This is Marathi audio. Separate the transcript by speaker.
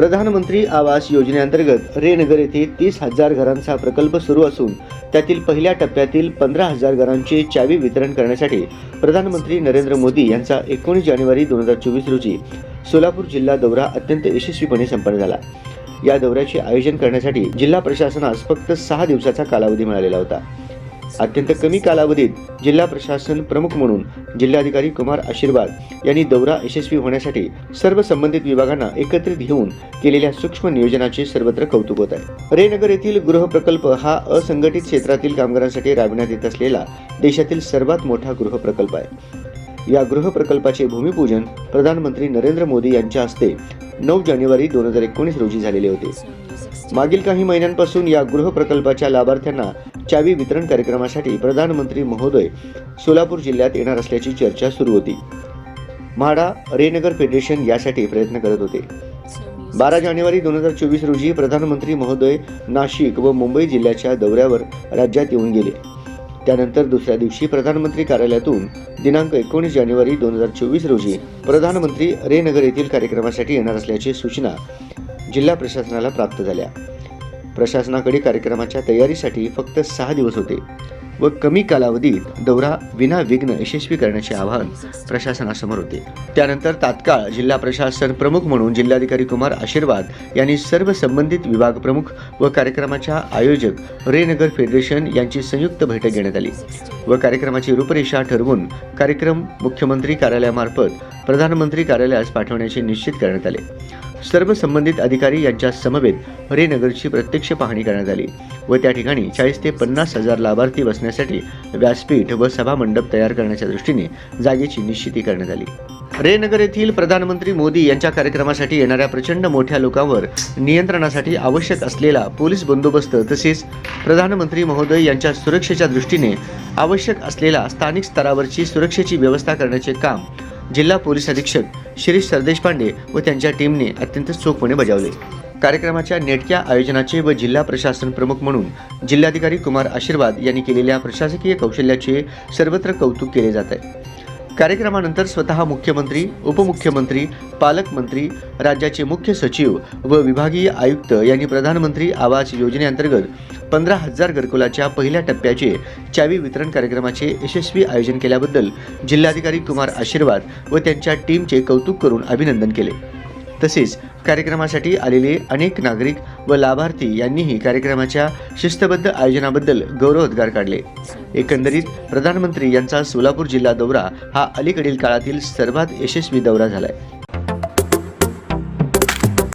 Speaker 1: प्रधानमंत्री आवास योजनेअंतर्गत रेनगर येथे तीस हजार घरांचा प्रकल्प सुरू असून त्यातील पहिल्या टप्प्यातील पंधरा हजार घरांचे चावी वितरण करण्यासाठी प्रधानमंत्री नरेंद्र मोदी यांचा एकोणीस जानेवारी दोन हजार चोवीस रोजी सोलापूर जिल्हा दौरा अत्यंत यशस्वीपणे संपन्न झाला. या दौऱ्याचे आयोजन करण्यासाठी जिल्हा प्रशासनास फक्त सहा दिवसाचा कालावधी मिळालेला होता. अत्यंत कमी कालावधीत जिल्हा प्रशासन प्रमुख म्हणून जिल्हाधिकारी कुमार आशीर्वाद यांनी दौरा यशस्वी होण्यासाठी सर्व संबंधित विभागांना एकत्रित घेऊन केलेल्या सूक्ष्म नियोजनाचे सर्वत्र कौतुक होत आहे. रेनगर येथील गृह प्रकल्प हा असंघटित क्षेत्रातील कामगारांसाठी राबविण्यात येत असलेला देशातील सर्वात मोठा गृह प्रकल्प आहे. या गृह प्रकल्पाचे भूमिपूजन प्रधानमंत्री नरेंद्र मोदी यांच्या हस्ते नऊ जानेवारी दोन हजार एकोणीस रोजी झालेले होते. मागील काही महिन्यांपासून या गृह प्रकल्पाच्या लाभार्थ्यांना चावी वितरण कार्यक्रमासाठी प्रधानमंत्री महोदय सोलापूर जिल्ह्यात येणार असल्याची चर्चा सुरू होती. म्हाडा रेनगर फेडरेशन यासाठी प्रयत्न करत होते. बारा जानेवारी दोन हजार चोवीस रोजी प्रधानमंत्री महोदय नाशिक व मुंबई जिल्ह्याच्या दौऱ्यावर राज्यात येऊन गेले. त्यानंतर दुसऱ्या दिवशी प्रधानमंत्री कार्यालयातून दिनांक एकोणीस जानेवारी दोन हजार चोवीस रोजी प्रधानमंत्री रेनगर येथील कार्यक्रमासाठी येणार असल्याची सूचना जिल्हा प्रशासनाला प्राप्त झाल्या. प्रशासनाकडे कार्यक्रमाच्या तयारीसाठी फक्त सहा दिवस होते व कमी कालावधीत दौरा विनाविघ्न यशस्वी करण्याचे आवाहन प्रशासनासमोर होते. त्यानंतर तात्काळ जिल्हा प्रशासन प्रमुख म्हणून जिल्हाधिकारी कुमार आशीर्वाद यांनी सर्व संबंधित विभाग प्रमुख व कार्यक्रमाच्या आयोजक रेनगर फेडरेशन यांची संयुक्त बैठक घेण्यात आली व कार्यक्रमाची रूपरेषा ठरवून कार्यक्रम मुख्यमंत्री कार्यालयामार्फत प्रधानमंत्री कार्यालयास पाठवण्याचे निश्चित करण्यात आले. सर्व संबंधित अधिकारी यांच्या समवेत रेनगरची प्रत्यक्ष पाहणी करण्यात आली व त्या ठिकाणी चाळीस ते पन्नास हजार लाभार्थी बसण्यासाठी व्यासपीठ व सभामंडप तयार करण्याच्या दृष्टीने जागेची निश्चिती करण्यात आली. रेनगर येथील प्रधानमंत्री मोदी यांच्या कार्यक्रमासाठी येणाऱ्या प्रचंड मोठ्या लोकांवर नियंत्रणासाठी आवश्यक असलेला पोलीस बंदोबस्त तसेच प्रधानमंत्री महोदय यांच्या सुरक्षेच्या दृष्टीने आवश्यक असलेला स्थानिक स्तरावरची सुरक्षेची व्यवस्था करण्याचे काम जिल्हा पोलीस अधीक्षक शिरीष सरदेशपांडे व त्यांच्या टीमने अत्यंत चोखपणे बजावले. कार्यक्रमाच्या नेटक्या आयोजनाचे व जिल्हा प्रशासन प्रमुख म्हणून जिल्हाधिकारी कुमार आशीर्वाद यांनी केलेल्या प्रशासकीय कौशल्याचे सर्वत्र कौतुक केले जात आहे. कार्यक्रमानंतर स्वतः मुख्यमंत्री उपमुख्यमंत्री पालकमंत्री राज्याचे मुख्य सचिव व विभागीय आयुक्त यांनी प्रधानमंत्री आवास योजनेअंतर्गत पंधरा हजार घरकुलाच्या पहिल्या टप्प्याचे चावी वितरण कार्यक्रमाचे यशस्वी आयोजन केल्याबद्दल जिल्हाधिकारी कुमार आशीर्वाद व त्यांच्या टीमचे कौतुक करून अभिनंदन केले. तसेच कार्यक्रमासाठी आलेले अनेक नागरिक व लाभार्थी यांनीही कार्यक्रमाच्या शिस्तबद्ध आयोजनाबद्दल गौरवोद्गार काढले. एकंदरीत प्रधानमंत्री यांचा सोलापूर जिल्हा दौरा हा अलीकडील काळातील सर्वात यशस्वी दौरा झालाय.